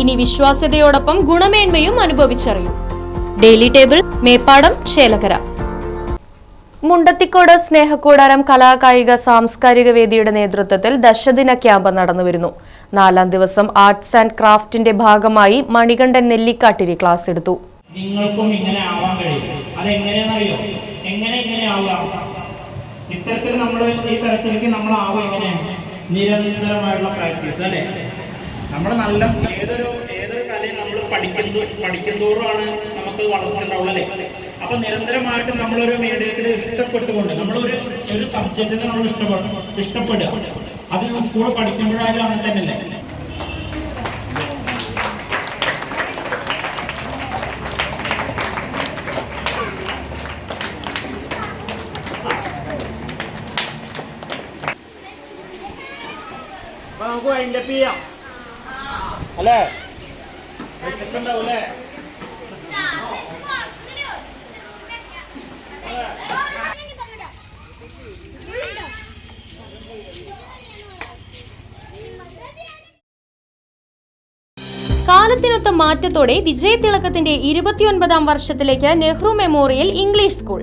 ഇനി വിശ്വാസ്യതയോടൊപ്പം ഗുണമേന്മയും അനുഭവിച്ചറിയൂ. ഡെയിലി ടേബിൾ മേപ്പാടം ചേലകര മുണ്ടത്തിക്കോട് സ്നേഹക്കൂടാരം കലാകായിക സാംസ്കാരിക വേദിയുടെ നേതൃത്വത്തിൽ ദശദിന ക്യാമ്പ് നടന്നുവരുന്നു. നാലാം ദിവസം ആർട്സ് ആൻഡ് ക്രാഫ്റ്റിന്റെ ഭാഗമായി മണികണ്ഠൻ നെല്ലിക്കാട്ടിരി ക്ലാസ് എടുത്തു. നിങ്ങൾക്കും ഇങ്ങനെ ആവാൻ കഴിയും. എങ്ങനെ ഇങ്ങനെ ഇത്തരത്തിൽ നമ്മൾ ഈ തരത്തിലേക്ക് നമ്മൾ ആവുക എങ്ങനെയാണ്? നിരന്തരമായിട്ടുള്ള പ്രാക്ടീസ് അല്ലേ? നമ്മൾ നല്ല ഏതൊരു ഏതൊരു കലയും നമ്മൾ പഠിക്കുന്നു പഠിക്കുന്തോറുമാണ് നമുക്ക് വളർച്ച ഉണ്ടാവുള്ളൂ അല്ലേ? അപ്പൊ നിരന്തരമായിട്ട് നമ്മളൊരു മീഡിയത്തിൽ ഇഷ്ടപ്പെട്ടുകൊണ്ട് നമ്മളൊരു ഒരു സബ്ജക്റ്റിനെ നമ്മൾ ഇഷ്ടപ്പെടും ഇഷ്ടപ്പെടുക. അത് സ്കൂളിൽ പഠിക്കുമ്പോഴായാലും അങ്ങനെ തന്നെയല്ലേ? നമുക്ക് വൈൻഡപ്പ് ചെയ്യാം. അല്ലേ? കാലത്തിനൊത്ത മാറ്റത്തോടെ വിജയതിളക്കത്തിന്റെ ഇരുപത്തിയൊൻപതാം വർഷത്തിലേക്ക് നെഹ്റു മെമ്മോറിയൽ ഇംഗ്ലീഷ് സ്കൂൾ.